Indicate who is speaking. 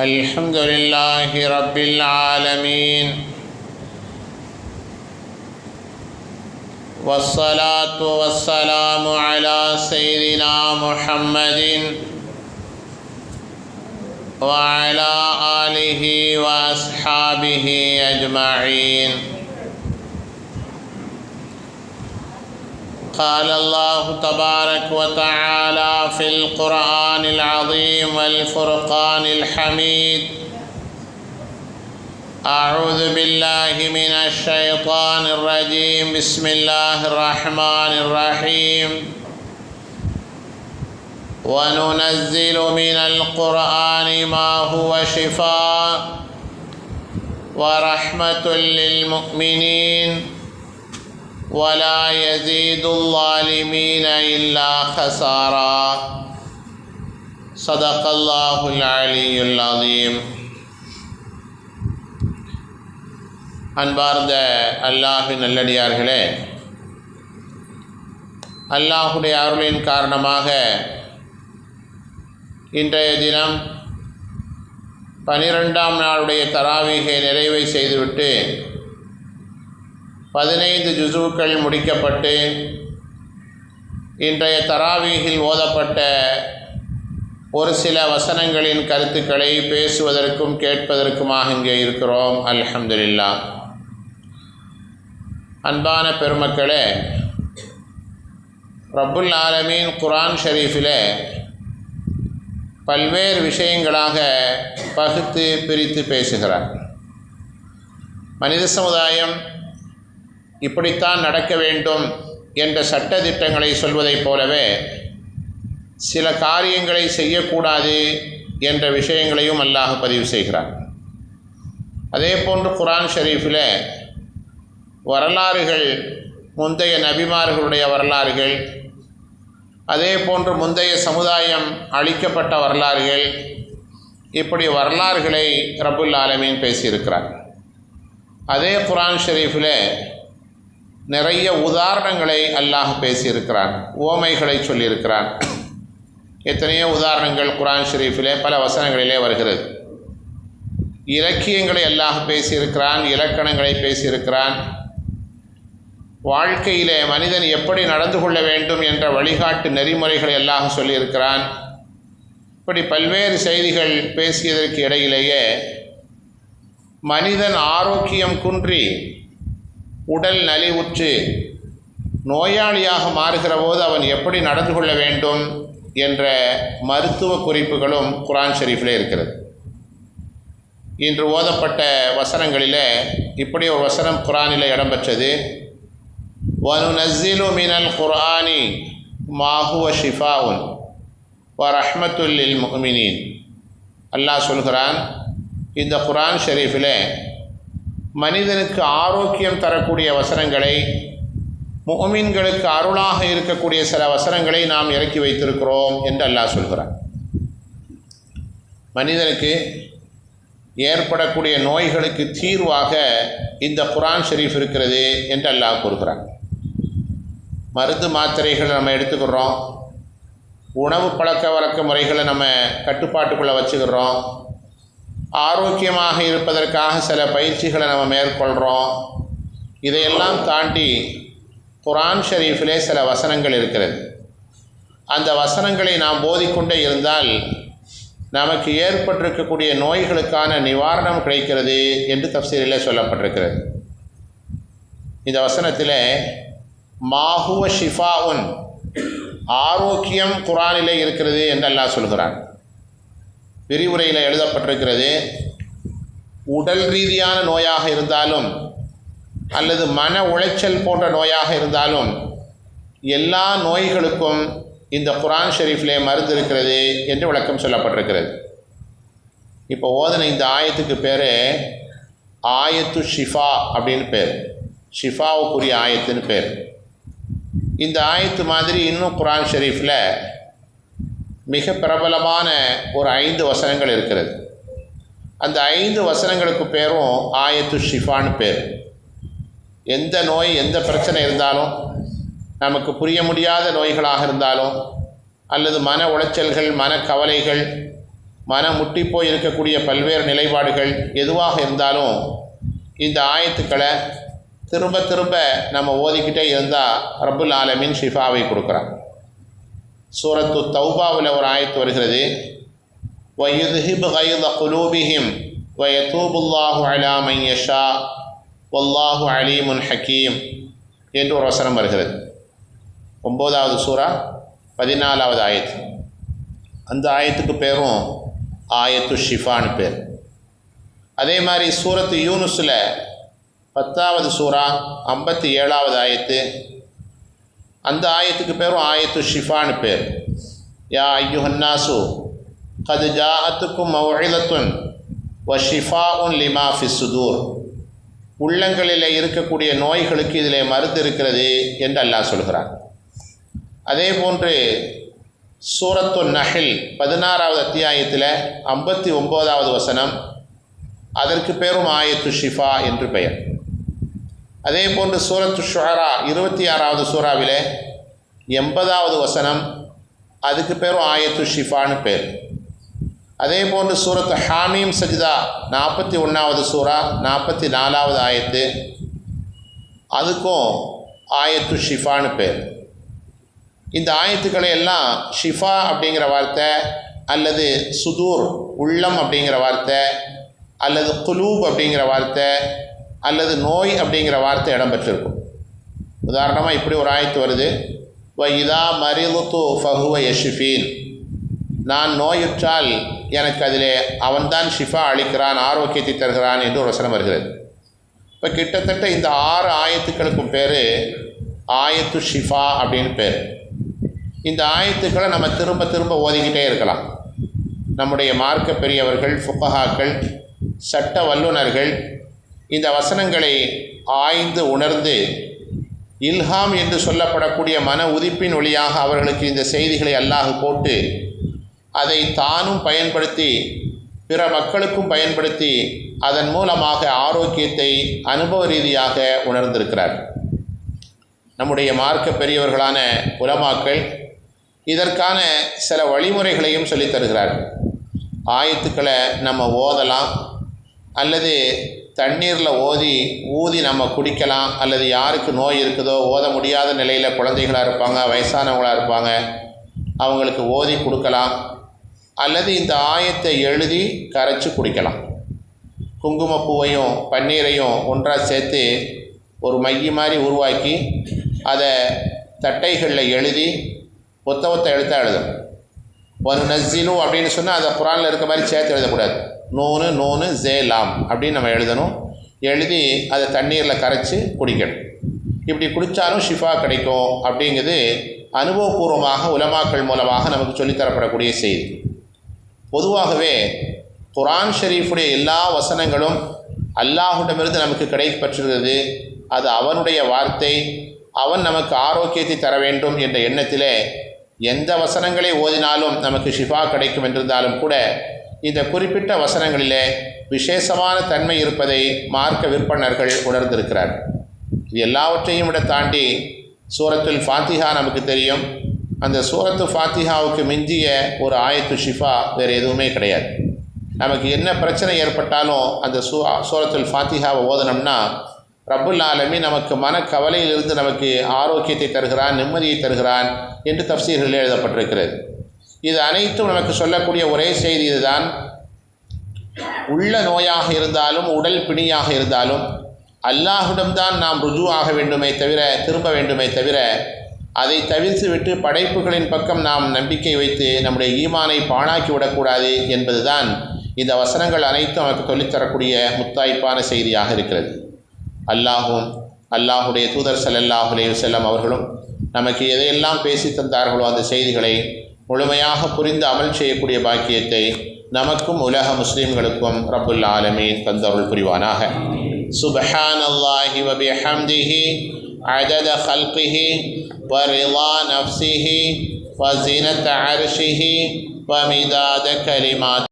Speaker 1: الحمد لله رب العالمين. والصلاة والسلام على سيدنا محمد وعلى آله وأصحابه أجمعين. قال الله تبارك وتعالى في القرآن العظيم والفرقان الحميد. أعوذ بالله من الشيطان الرجيم. بسم الله الرحمن الرحيم. وننزل من القرآن ما هو شفاء ورحمة للمؤمنين. ولا يزيد الظالمين إلا خسارا صدق الله العلي العظيم அன்பார்ந்த அல்லாஹின் நல்லடியார்களே அல்லாஹுடைய அருளின் காரணமாக இன்றைய தினம் பனிரெண்டாம் நாளுடைய தராவீகை நிறைவை செய்துவிட்டு பதினைந்து ஜுசுக்கள் முடிக்கப்பட்டு இன்றைய தராவீகில் ஓதப்பட்ட ஒரு சில வசனங்களின் கருத்துக்களை பேசுவதற்கும் கேட்பதற்குமாக இங்கே இருக்கிறோம். அல்ஹம்துலில்லா அன்பான பெருமக்களே ரப்புல் ஆலமீன் குரான் ஷரீஃபில் பல்வேறு விஷயங்களாக பகுத்து பிரித்து பேசுகிறார். மனித சமுதாயம் இப்படித்தான் நடக்க வேண்டும் என்ற சட்டத்திட்டங்களை சொல்வதைப் போலவே சில காரியங்களை செய்யக்கூடாது என்ற விஷயங்களையும் அல்லாஹ் பதிவு செய்கிறார் அதே போன்று குரான் ஷெரீஃபில் வரலாறுகள் முந்தைய நபிமார்களுடைய வரலாறுகள் அதே போன்று முந்தைய சமுதாயம் அழிக்கப்பட்ட வரலாறுகள் இப்படி வரலாறுகளை ரபுல் ஆலமீன் பேசியிருக்கிறார். அதே குரான் ஷெரீஃபில் நிறைய உதாரணங்களை அல்லாஹ் பேசியிருக்கிறான் ஓமைகளை சொல்லியிருக்கிறான். எத்தனையோ உதாரணங்கள் குரான் ஷெரீஃபிலே பல வசனங்களிலே வருகிறது. இலக்கியங்களை அல்லாஹ் பேசியிருக்கிறான் இலக்கணங்களை பேசியிருக்கிறான். வாழ்க்கையிலே மனிதன் எப்படி நடந்து கொள்ள வேண்டும் என்ற வழிகாட்டு நெறிமுறைகளை எல்லாம் சொல்லியிருக்கிறான். இப்படி பல்வேறு செய்திகள் பேசியதற்கு இடையிலேயே மனிதன் ஆரோக்கியம் குன்றி உடல் நலிவுற்று நோயாளியாக மாறுகிற போது அவன் எப்படி நடந்து கொள்ள வேண்டும் என்ற மருத்துவ குறிப்புகளும் குரான் ஷெரீஃபில் இருக்கிறது. இன்று ஓதப்பட்ட வசனங்களில் இப்படி ஒரு வசனம் குரானில் இடம்பெற்றது. வனுநஸ்ஸிலு மினல் குர்ஆனி மாஹுவ ஷிஃபாவுன் வ ரஹ்மத்துல்லில் முஹ்மினின். அல்லாஹ் சொல்கிறான் இந்த குரான் ஷெரீஃபில் மனிதனுக்கு ஆரோக்கியம் தரக்கூடிய வசனங்களை முகமீன்களுக்கு அருளாக இருக்கக்கூடிய சில வசனங்களை நாம் இறக்கி வைத்திருக்கிறோம் என்று அல்லாஹ் சொல்கிறார் மனிதனுக்கு ஏற்படக்கூடிய நோய்களுக்கு தீர்வாக இந்த குரான் ஷெரீஃப் இருக்கிறது என்று அல்லாஹ் கூறுகிறான். மருந்து மாத்திரைகளை நம்ம எடுத்துக்கிறோம். உணவு பழக்க வழக்க முறைகளை நம்ம கட்டுப்பாட்டுக்குள்ளே வச்சுக்கிறோம். ஆரோக்கியமாக இருப்பதற்காக சில பயிற்சிகளை நம்ம மேற்கொள்கிறோம் இதையெல்லாம் தாண்டி குரான் ஷரீஃபிலே சில வசனங்கள் இருக்கிறது. அந்த வசனங்களை நாம் போதிக்கொண்டே இருந்தால் நமக்கு ஏற்பட்டிருக்கக்கூடிய நோய்களுக்கான நிவாரணம் கிடைக்கிறது என்று தப்சீரில் சொல்லப்பட்டிருக்கிறது. இந்த வசனத்தில் மாஹுவ ஷிஃபாவுன் ஆரோக்கியம் குரானிலே இருக்கிறது என்றெல்லாம் சொல்கிறான். விரிவுரையில் எழுதப்பட்டிருக்கிறது. உடல் ரீதியான நோயாக இருந்தாலும் அல்லது மன உளைச்சல் போன்ற நோயாக இருந்தாலும் எல்லா நோய்களுக்கும் இந்த குரான் ஷெரீஃப்லே மருந்து இருக்கிறது என்று விளக்கம் சொல்லப்பட்டிருக்கிறது. இப்போ ஓதன இந்த ஆயத்துக்கு பேர் ஆயத்து ஷிஃபா அப்படின்னு பேர். ஷிஃபாவுக்குரிய ஆயத்துன்னு பேர். இந்த ஆயத்து மாதிரி இன்னும் குரான் ஷெரீஃபில் மிக பிரபலமான ஒரு ஐந்து வசனங்கள் இருக்கிறது. அந்த ஐந்து வசனங்களுக்கு பேரும் ஆயத்து ஷிஃபான்னு பேர். எந்த நோய் எந்த பிரச்சனை இருந்தாலும் நமக்கு புரிய முடியாத நோய்களாக இருந்தாலும் அல்லது மன உளைச்சல்கள் மன கவலைகள் மனம் முட்டிப்போய் இருக்கக்கூடிய பல்வேறு நிலைப்பாடுகள் எதுவாக இருந்தாலும் இந்த ஆயத்துக்களை திரும்ப திரும்ப நம்ம ஓதிக்கிட்டே இருந்தால் ரப்புல் ஆலமின் ஷிஃபாவை கொடுக்குறான். சூரத்து தௌபாவில் ஒரு ஆயத்து வருகிறது. வயுதுஹிப் கைத குலூபிஹிம் வயதூபுல்லாஹு அலாமன் யஷா வல்லாஹு அலீமுன் ஹக்கீம் என்று ஒரு வசனம் வருகிறது. ஒம்போதாவது சூரா பதினாலாவது ஆயத்து. அந்த ஆயத்துக்கு பேரும் ஆயத்து ஷிஃபான்னு பேர். அதே மாதிரி சூரத்து யூனுஸில் பத்தாவது சூரா ஐம்பத்தி ஏழாவது ஆயத்து அந்த ஆயத்துக்கு பேரும் ஆயத்து ஷிஃபான்னு பேர். யா ஐயுஹன்னாசு கது ஜாஅத்துக்கும் மௌஇதத்துன் வ ஷிஃபா உன் லிமா ஃபி சுதூர். உள்ளங்களில் இருக்கக்கூடிய நோய்களுக்கு இதில் மருந்து இருக்கிறது என்று அல்லாஹ் சொல்கிறான். அதே போன்று சூரத்து நஹில் பதினாறாவது அத்தியாயத்தில் ஐம்பத்தி ஒம்போதாவது வசனம் அதற்கு பேரும் ஆயத்து ஷிஃபா என்று பெயர். அதே போன்று சூரத்து ஷுஹரா இருபத்தி ஆறாவது சூறாவில் எண்பதாவது வசனம் அதுக்கு பேரும் ஆயத்து ஷிஃபான்னு பேர். அதே போன்று சூரத்து ஹாமீம் சஜிதா நாற்பத்தி ஒன்றாவது சூறா நாற்பத்தி நாலாவது ஆயத்து அதுக்கும் ஆயத்து ஷிஃபான்னு பேர். இந்த ஆயத்துக்களை எல்லாம் ஷிஃபா அப்படிங்கிற வார்த்தை அல்லது சுதூர் உள்ளம் அப்படிங்கிற வார்த்தை அல்லது குலூப் அப்படிங்கிற வார்த்தை அல்லது நோய் அப்படிங்கிற வார்த்தை இடம்பெற்றிருக்கும். உதாரணமாக இப்படி ஒரு ஆயத்து வருது. வ இதா மரிலுத்து ஃபஹுவ யஷிஃபீன். நான் நோயுற்றால் எனக்கு அதிலே அவன்தான் ஷிஃபா அளிக்கிறான் ஆரோக்கியத்தை தருகிறான் என்று ஒரு வசனம் வருகிறது. இப்போ கிட்டத்தட்ட இந்த ஆறு ஆயத்துக்களுக்கும் பேர் ஆயத்து ஷிஃபா அப்படின்னு பேர். இந்த ஆயத்துக்களை நம்ம திரும்ப திரும்ப ஓதிக்கிட்டே இருக்கலாம். நம்முடைய மார்க்க பெரியவர்கள் ஃபுகஹாக்கள் சட்ட வல்லுநர்கள் இந்த வசனங்களை ஆய்ந்து உணர்ந்து இல்ஹாம் என்று சொல்லப்படக்கூடிய மன உதிப்பின் வழியாக அவர்களுக்கு இந்த செய்திகளை அல்லாஹ் போட்டு அதை தானும் பயன்படுத்தி பிற மக்களுக்கும் பயன்படுத்தி அதன் மூலமாக ஆரோக்கியத்தை அனுபவ ரீதியாக உணர்ந்திருக்கிறார். நம்முடைய மார்க்க பெரியவர்களான உலமாக்கள் இதற்கான சில வழிமுறைகளையும் சொல்லித்தருகிறார் ஆயத்துக்களை நம்ம ஓதலாம். அல்லது தண்ணீரில் ஓதி ஊதி நம்ம குடிக்கலாம். அல்லது யாருக்கு நோய் இருக்குதோ ஓத முடியாத நிலையில் குழந்தைகளாக இருப்பாங்க வயசானவங்களாக இருப்பாங்க அவங்களுக்கு ஓதி கொடுக்கலாம். அல்லது இந்த ஆயத்தை எழுதி கரைச்சி குடிக்கலாம். குங்குமப்பூவையும் பன்னீரையும் ஒன்றாக சேர்த்து ஒரு மைய மாதிரி உருவாக்கி அதை தட்டைகளில் எழுதி ஒத்த ஒத்த எழுத்தாக எழுதணும். ஒரு நஸ்ஸிலு அப்படின்னு சொன்னால் அதை குரானில் இருக்க மாதிரி சேர்த்து எழுதக்கூடாது. நூனு நூனு ஜேலாம் அப்படின்னு நம்ம எழுதணும். எழுதி அதை தண்ணீரில் கரைச்சி குடிக்கணும். இப்படி குடித்தாலும் ஷிஃபா கிடைக்கும் அப்படிங்கிறது அனுபவபூர்வமாக உலமாக்கள் மூலமாக நமக்கு சொல்லித்தரப்படக்கூடிய செய்தி. பொதுவாகவே குரான் ஷெரீஃபுடைய எல்லா வசனங்களும் அல்லாஹுடமிருந்து நமக்கு கிடைக்கப்பெற்றிருக்கிறது அது அவனுடைய வார்த்தை அவன் நமக்கு ஆரோக்கியத்தை தர வேண்டும் என்ற எண்ணத்திலே எந்த வசனங்களை ஓதினாலும் நமக்கு ஷிஃபா கிடைக்கும் என்றிருந்தாலும் கூட இந்த குறிப்பிட்ட வசனங்களிலே விசேஷமான தன்மை இருப்பதை மார்க்க விற்பனர்கள் உணர்ந்திருக்கிறார். இது எல்லாவற்றையும் விட தாண்டி சூரத்துல் ஃபாத்திஹா நமக்கு தெரியும். அந்த சூரத்து ஃபாத்திஹாவுக்கு மிஞ்சிய ஒரு ஆயத்து ஷிஃபா வேறு எதுவுமே கிடையாது. நமக்கு என்ன பிரச்சனை ஏற்பட்டாலும் அந்த சூ சூரத்துல் ஃபாத்திஹாவை ஓதனம்னா ரப்புல் ஆலமி நமக்கு மனக்கவலையிலிருந்து நமக்கு ஆரோக்கியத்தை தருகிறான் நிம்மதியை தருகிறான் என்று தப்சீர்கள் எழுதப்பட்டிருக்கிறது. இது அனைத்தும் நமக்கு சொல்லக்கூடிய ஒரே செய்தி இதுதான். உள்ள நோயாக இருந்தாலும் உடல் பிணியாக இருந்தாலும் அல்லாஹுடம்தான் நாம் ருஜு ஆக வேண்டுமே தவிர திரும்ப வேண்டுமே தவிர அதை தவிர்த்து விட்டு படைப்புகளின் பக்கம் நாம் நம்பிக்கை வைத்து நம்முடைய ஈமானை பாழாக்கி விடக்கூடாது என்பதுதான் இந்த வசனங்கள் அனைத்தும் நமக்கு சொல்லித்தரக்கூடிய முத்தாய்ப்பான செய்தியாக இருக்கிறது. அல்லாஹும் அல்லாஹுடைய தூதர் ஸல்லல்லாஹு அலைஹி அவர்களும் நமக்கு எதையெல்லாம் பேசி தந்தார்களோ அந்த செய்திகளை முழுமையாக புரிந்து அமல் செய்யக்கூடிய பாக்கியத்தை நமக்கும் உலக முஸ்லீம்களுக்கும் ரப்புல் ஆலமீன் தந்தருள் புரிவானாக சுபஹான் அல்லாஹி வபிஹம்திஹி عدد خلقه ورضا نفسه وزنة عرشه ومداد كلماته